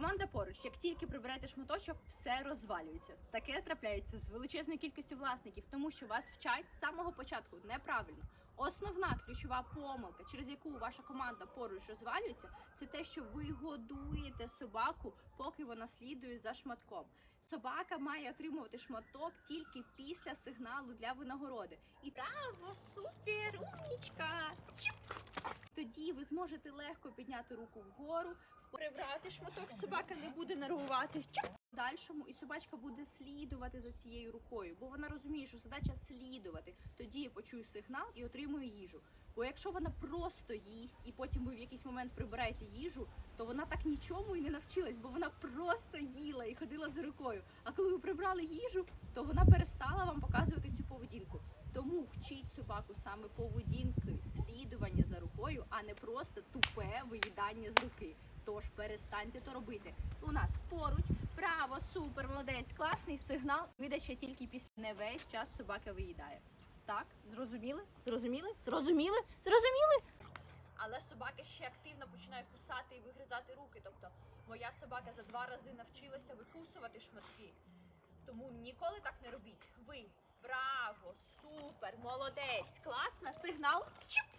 Команда поруч, як тільки прибираєте шматочок, все розвалюється. Таке трапляється з величезною кількістю власників, тому що вас вчать з самого початку неправильно. Основна ключова помилка, через яку ваша команда поруч розвалюється, це те, що ви годуєте собаку, поки вона слідує за шматком. Собака має отримувати шматок тільки після сигналу для винагороди. І умнічка! Чіп! Тоді ви зможете легко підняти руку вгору, прибрати шматок, собака не буде нервувати. Дальшому і собачка буде слідувати за цією рукою, бо вона розуміє, що задача слідувати. Тоді я почую сигнал і отримую їжу. Бо якщо вона просто їсть і потім ви в якийсь момент прибираєте їжу, то вона так нічому і не навчилась, бо вона просто їла і ходила за рукою. А коли ви прибрали їжу, то вона перестала вам показувати собаку саме поведінки, слідування за рукою, а не просто тупе виїдання з руки. Тож перестаньте то робити. У нас поруч, право, супер, молодець, класний сигнал. Видача тільки після не весь час собака виїдає. Так, зрозуміли? Зрозуміли? Зрозуміли? Зрозуміли? Але собака ще активно починає кусати і вигризати руки. Тобто моя собака за два рази навчилася викусувати шматки. Тому ніколи так не робіть. Ви супер, молодець, класно, сигнал. Чіп!